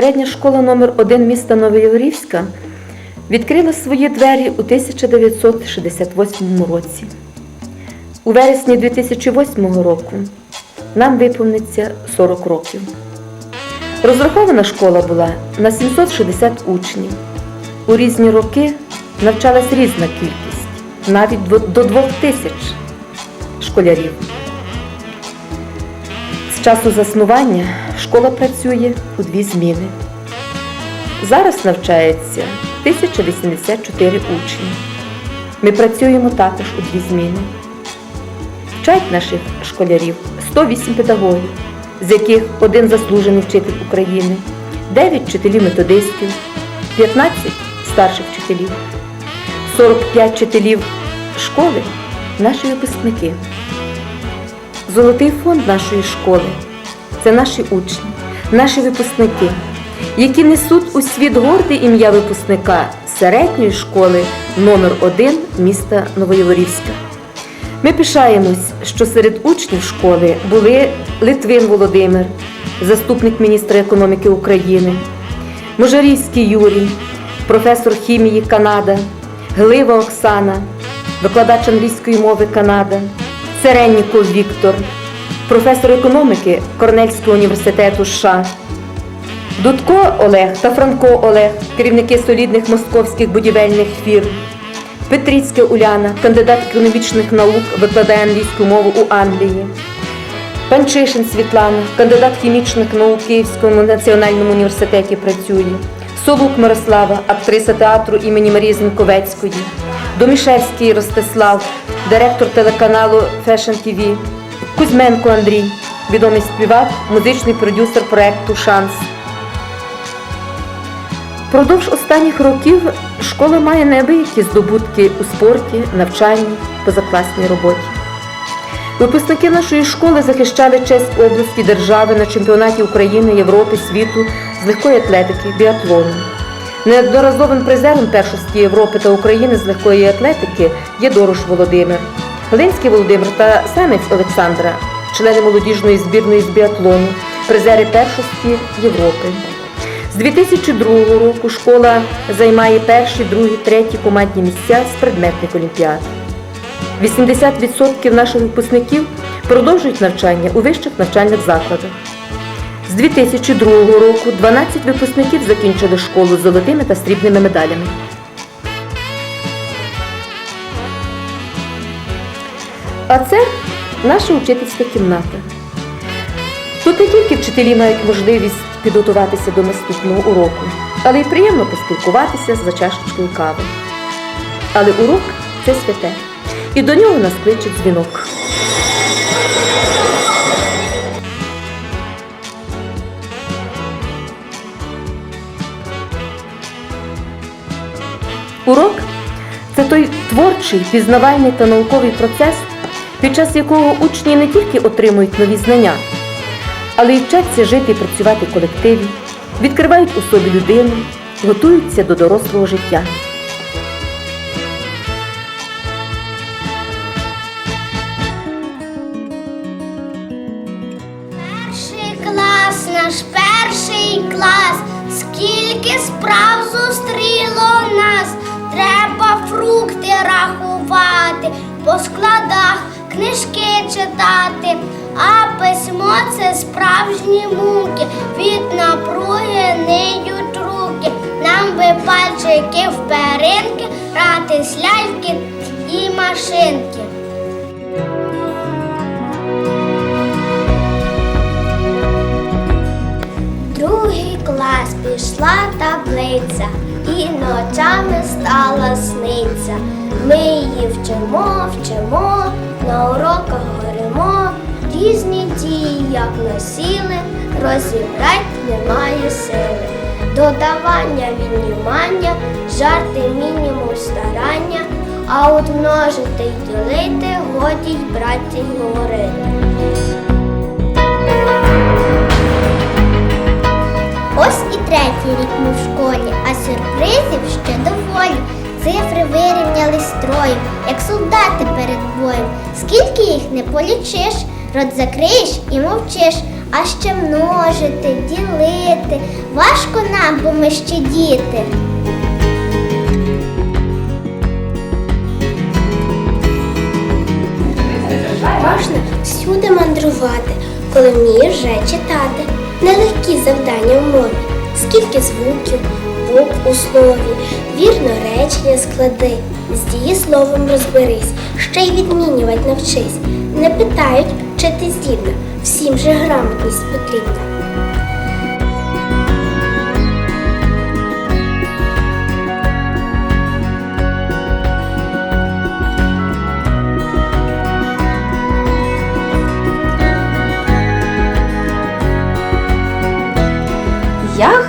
середня школа номер 1 міста Новоєврівська відкрила свої двері у 1968 році. У вересні 2008 року нам виповниться 40 років. Розрахована школа була на 760 учнів. У різні роки навчалась різна кількість, навіть до- до 2 тисяч школярів. З часу заснування школа працює у дві зміни. Зараз навчається 1084 учні. Ми працюємо також у дві зміни. Вчать наших школярів 108 педагогів, з яких один заслужений вчитель України, 9 вчителів методистів, 15 старших вчителів, 45 вчителів школи наші випускники. Золотий фонд нашої школи це наші учні, наші випускники, які несуть у світ горде ім'я випускника середньої школи номер 1 міста Новоєворівська. Ми пишаємось, що серед учнів школи були Литвин Володимир, заступник міністра економіки України, Можарівський Юрій, професор хімії Канада, Глива Оксана, викладач англійської мови Канада, Церенніков Віктор, професор економіки Корнельського університету США, Дудко Олег та Франко Олег, керівники солідних московських будівельних фірм. Петріцька Уляна, кандидат економічних наук, викладає англійську мову у Англії. Панчишин Світлана, кандидат хімічних наук Київському національному університеті працює. Солук Мирослава, актриса театру імені Марії Зінковецької. Домішевський Ростислав, директор телеканалу Fashion TV. Кузьменко Андрій, відомий співак, музичний продюсер проекту Шанс. Впродовж останніх років школа має неабиякі здобутки у спорті, навчанні, позакласній роботі. Випускники нашої школи захищали честь області держави на чемпіонаті України, Європи, світу з легкої атлетики, біатлону. Неодноразовим призером першості Європи та України з легкої атлетики є Дорош Володимир, Глинський Володимир та Семець Олександра, члени молодіжної збірної з біатлону, призери першості Європи. З 2002 року школа займає перші, другі, треті командні місця з предметних олімпіад. 80% наших випускників продовжують навчання у вищих навчальних закладах. З 2002 року 12 випускників закінчили школу з золотими та срібними медалями. А це наша учительська кімната. Тут не тільки вчителі мають можливість підготуватися до наступного уроку, але й приємно поспілкуватися за чашечкою кави. Але урок це святе, і до нього нас кличе дзвінок. Урок це той творчий, пізнавальний та науковий процес, під час якого учні не тільки отримують нові знання, але й вчаться жити і працювати в колективі, відкривають у собі людину, готуються до дорослого життя. Перший клас, наш перший клас, скільки справ зустріло нас, треба фрукти рахувати, по складах книжки читати, а письмо це справжні муки, від напруги ниють руки, нам би пальчики в перинки, грати ляльки і машинки. Другий клас пішла таблиця, і ночами стала сниця. Ми її вчимо, вчимо, на уроках горимо, різні дії, як носіли, розібрать немає сили. Додавання, віднімання, жарти, мінімум старання, а от множити й ділити, годі й братці й говорити. Третій рік ми в школі, а сюрпризів ще доволі. Цифри вирівняли строю, як солдати перед боєм. Скільки їх не полічиш, рот закриєш і мовчиш, а ще множити, ділити. Важко нам, бо ми ще діти. Можна всюди мандрувати, коли вмієш вже читати. Нелегкі завдання в мові, скільки звуків, букв у слові, вірно речення склади, з дієсловом розберись, ще й відмінювати навчись. Не питають, чи ти здібна, всім же грамотність потрібна.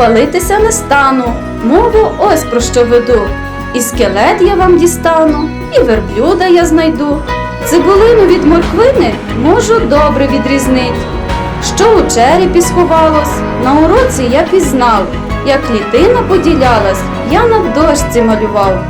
Хвалитися не стану, мову ось про що веду. І скелет я вам дістану, і верблюда я знайду. Цибулину від морквини можу добре відрізнить. Що у черепі сховалось, на уроці я пізнав, як клітина поділялась, я на дошці малював.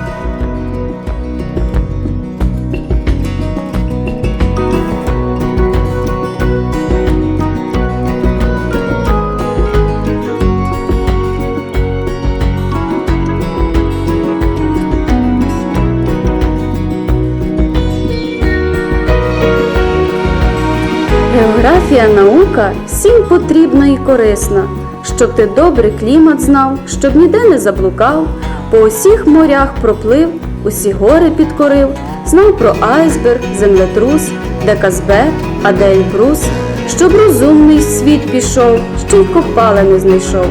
Географія наука всім потрібна і корисна, щоб ти добрий клімат знав, щоб ніде не заблукав, по усіх морях проплив, усі гори підкорив, знав про айсберг, землетрус, де Казбек, а де Ельбрус, щоб розумний світ пішов, що й копали не знайшов.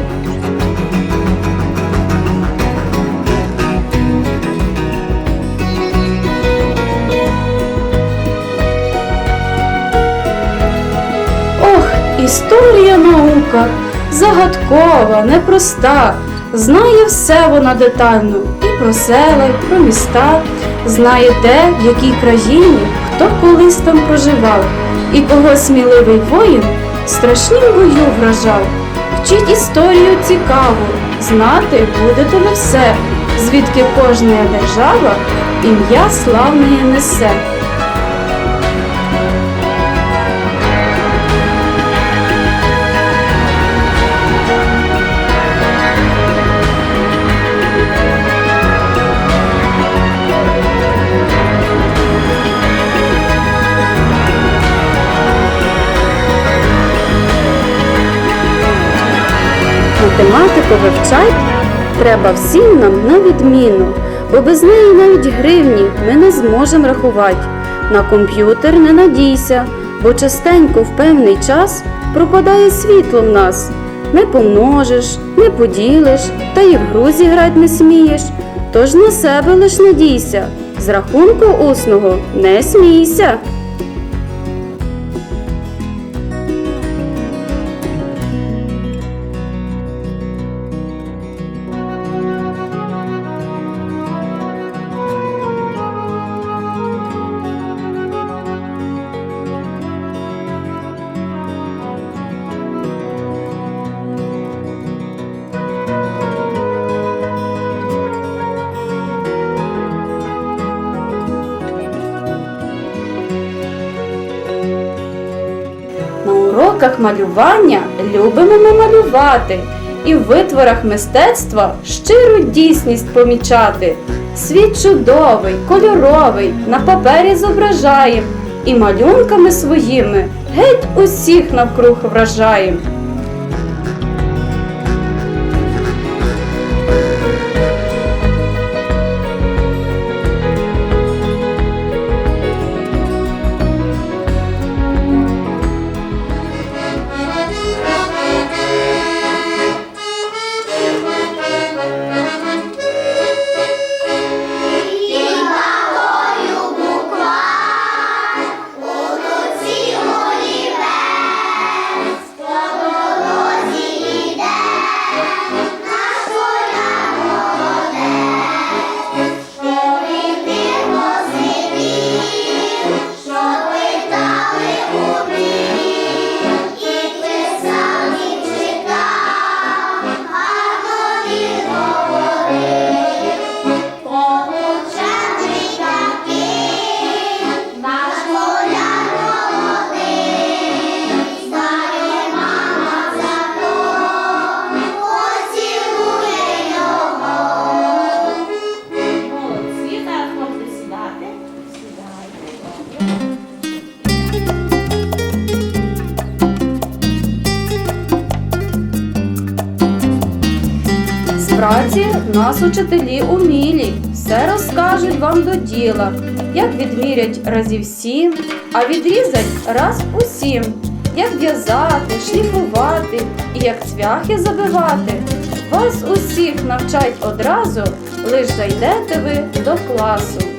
Історія наука, загадкова, непроста. Знає все вона детально і про села, і про міста, знає де, в якій країні, хто колись там проживав, і кого сміливий воїн страшнім бою вражав. Вчіть історію цікаву, знати будете ви все, звідки кожна держава ім'я славне несе. Математику треба всім нам на відміну, бо без неї навіть гривні ми не зможемо рахувати. На комп'ютер не надійся, бо частенько в певний час пропадає світло в нас. Не помножиш, не поділиш, та й в гру зіграть не смієш. Тож на себе лиш надійся, з рахунку усного не смійся. Уроках малювання любимо ми малювати і в витворах мистецтва щиру дійсність помічати. Світ чудовий, кольоровий, на папері зображаєм, і малюнками своїми геть усіх навкруг вражаєм. Нас учителі умілі, все розкажуть вам до діла, як відмірять разів сім, а відрізать раз усім, як в'язати, шліфувати і як цвяхи забивати. Вас усіх навчать одразу, лиш зайдете ви до класу.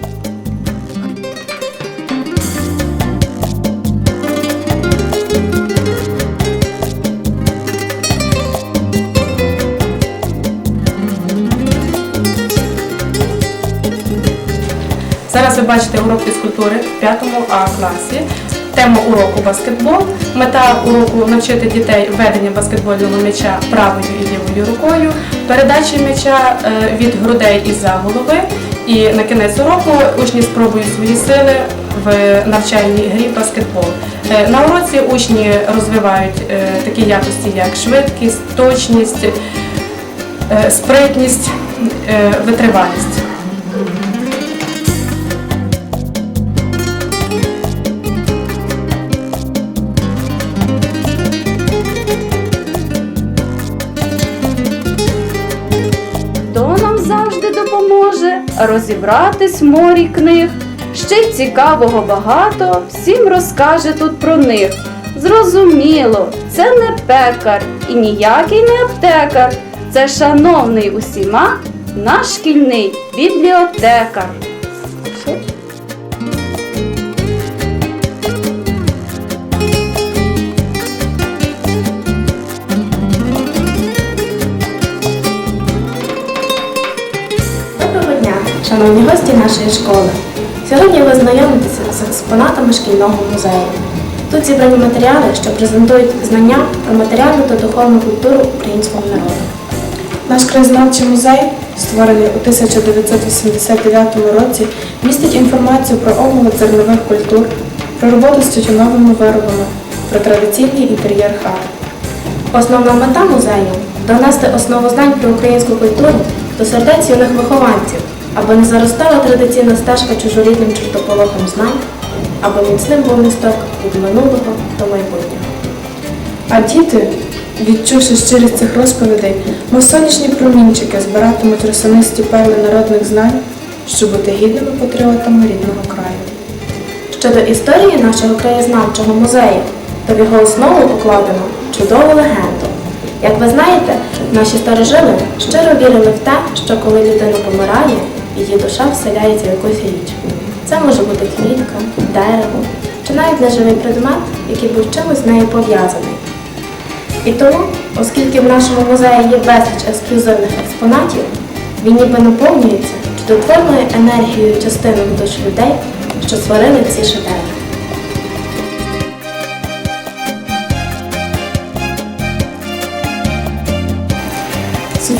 Зараз ви бачите урок фізкультури в 5 А класі. Тема уроку баскетбол. Мета уроку навчити дітей ведення баскетбольного м'яча правою і лівою рукою, передачі м'яча е, від грудей і за голови. І на кінець уроку учні спробують свої сили в навчальній грі баскетбол. Е, На уроці учні розвивають е, такі якості, як швидкість, точність, спритність, витривалість. Розібратись в морі книг. Ще й цікавого багато, всім розкаже тут про них. Зрозуміло, це не пекар і ніякий не аптекар. Це шановний усіма наш шкільний бібліотекар. Шановні гості нашої школи. Сьогодні ви знайомитеся з експонатами шкільного музею. Тут зібрані матеріали, що презентують знання про матеріальну та духовну культуру українського народу. Наш краєзнавчий музей, створений у 1989 році, містить інформацію про оголод зернових культур, про роботу з тютюновими виробами, про традиційний інтер'єр хати. Основна мета музею донести основу знань про українську культуру до сердець юних вихованців, аби не заростала традиційна стежка чужорідним чертополохом знань, аби міцним був місток від минулого до майбутнього. А діти, відчувши щирість цих розповідей, мов сонячні промінчики збиратимуть росонисті перли народних знань, щоб бути гідними патріотами рідного краю. Щодо історії нашого краєзнавчого музею, то в його основу покладено чудову легенду. Як ви знаєте, наші старожили щиро вірили в те, що коли людина помирає, її душа вселяється в якусь річ. Це може бути квітка, дерево чи навіть неживий предмет, який був чимось з нею пов'язаний. І тому, оскільки в нашому музеї є безліч ексклюзивних експонатів, він ніби наповнюється чудотворною енергією частинок душ людей, що створили ці шедеври.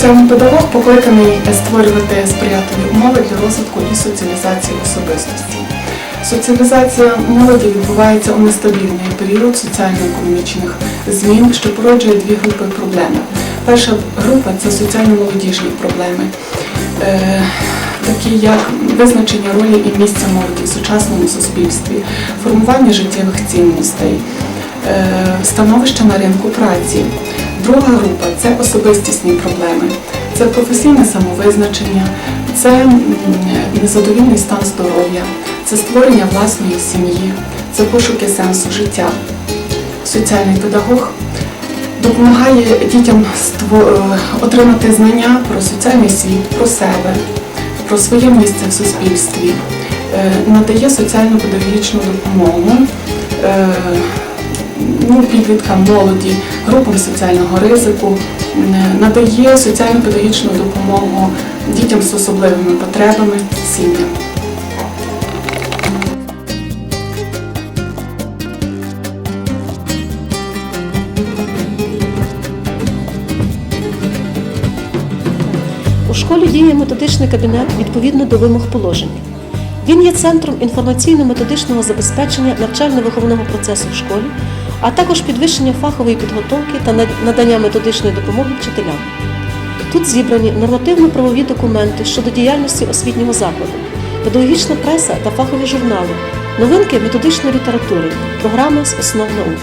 Соціальний педагог покликаний створювати сприятливі умови для розвитку і соціалізації особистості. Соціалізація молоді відбувається у нестабільний період соціально-економічних змін, що породжує дві групи проблеми. Перша група це соціально-молодіжні проблеми, е, такі як визначення ролі і місця молоді в сучасному суспільстві, формування життєвих цінностей, е, становище на ринку праці. Друга група це особистісні проблеми, це професійне самовизначення, це незадовільний стан здоров'я, це створення власної сім'ї, це пошуки сенсу життя. Соціальний педагог допомагає дітям е, отримати знання про соціальний світ, про себе, про своє місце в суспільстві, е, надає соціально-педагогічну допомогу. Ну, підліткам, молоді, групам соціального ризику, надає соціально-педагогічну допомогу дітям з особливими потребами, сім'ям. У школі діє методичний кабінет відповідно до вимог положення. Він є центром інформаційно-методичного забезпечення навчально-виховного процесу в школі, а також підвищення фахової підготовки та надання методичної допомоги вчителям. Тут зібрані нормативно-правові документи щодо діяльності освітнього закладу, педагогічна преса та фахові журнали, новинки методичної літератури, програми з основ наук.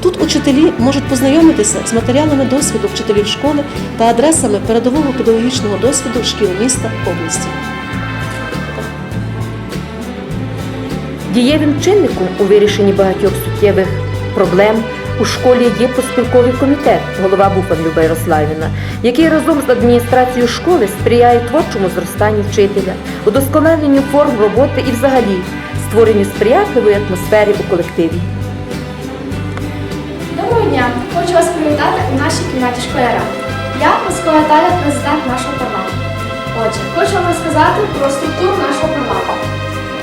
Тут учителі можуть познайомитися з матеріалами досвіду вчителів школи та адресами передового педагогічного досвіду шкіл міста області. Дієвим чинником у вирішенні багатьох суттєвих проблем у школі є поспілковий комітет, голова Буфан Люба Ярославівна, який разом з адміністрацією школи сприяє творчому зростанню вчителя, удосконаленню форм роботи і взагалі створенню сприятливої атмосфери у колективі. Доброго дня! Хочу вас привітати у нашій кімнаті школяра. Я Москова Наталя, президент нашого парламенту. Отже, хочу вам розказати про структуру нашого парламенту.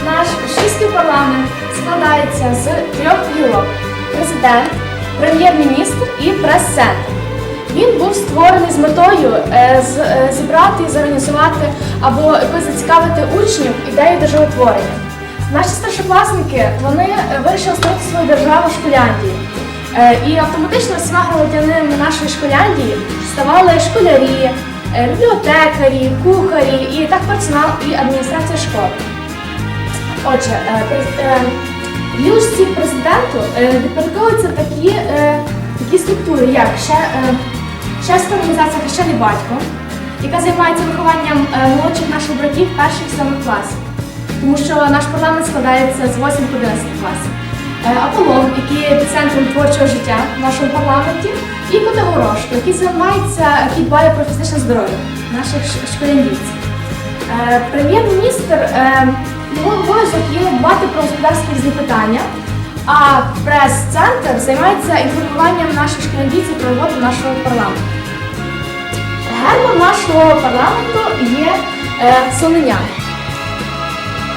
Наш російський парламент складається з трьох гілок: президент, прем'єр-міністр і прес-центр. Він був створений з метою е, е, зібрати зорганізувати або зацікавити учнів ідеєю державотворення. Наші старшокласники вони вирішили створити свою державу Школяндії. Е, І автоматично всіма громадянами нашої Школяндії ставали школярі, бібліотекарі, кухарі і так персонал і адміністрація школи. Отже, е, е, юшці президенту е, підпорядковуються такі, е, такі структури, як ще, е, організація Хрещений батько, яка займається вихованням е, молодших наших братів перших сьомих класів. Тому що наш парламент складається з 8 по 11 класів. Е, Аполлон, який є епіцентром творчого життя в нашому парламенті, і Котигорошко, який займається, який дбає про фізичне здоров'я наших ш- школярівців. Е, Прем'єр-міністр е, його обов'язок є дбати про господарські різні питання, а прес-центр займається інформуванням наших школярівців про роботу нашого парламенту. Гербом нашого парламенту є е, слонення.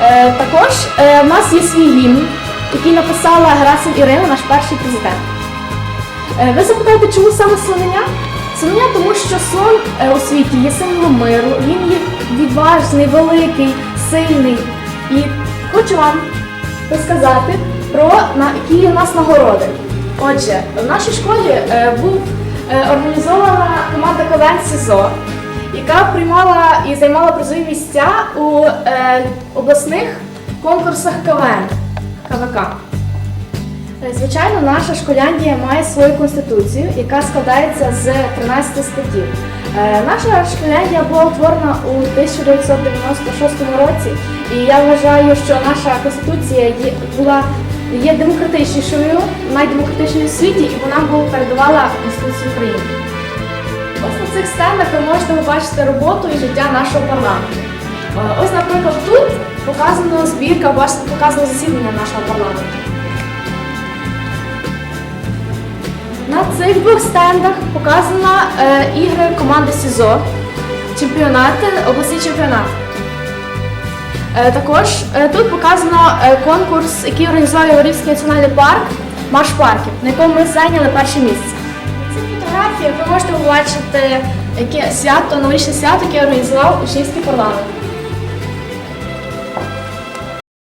Е, також е, в нас є свій гімн, який написала Герасим Ірина, наш перший президент. Е, ви запитаєте, чому саме слонення? Слонення, тому що слон е, у світі є символом миру, він є відважний, великий, сильний. І хочу вам розказати про на, які у нас нагороди. Отже, в нашій школі е, був е, організована команда КВН СІЗО, яка приймала і займала призові місця у е, обласних конкурсах КВН КВК. Е, Звичайно, наша Школяндія має свою конституцію, яка складається з 13 статтів. Е, Наша Школяндія була утворена у 1996 році, і я вважаю, що наша конституція була є демократичнішою, найдемократичнішою в світі, і вона була передувала Конституцію України. Ось на цих стендах ви можете побачити роботу і життя нашого парламенту. Е, Ось, наприклад, тут показано збірка, показано засідання нашого парламенту. На цих двох стендах показано е, ігри команди СІЗО, чемпіонати, обласні чемпіонати. Е, також е, тут показано е, конкурс, який організував Яворівський національний парк Марш парків, на якому ми зайняли перше місце. На цих фотографіях ви можете побачити яке свято, новорічне свято, яке організував учнівський парламент.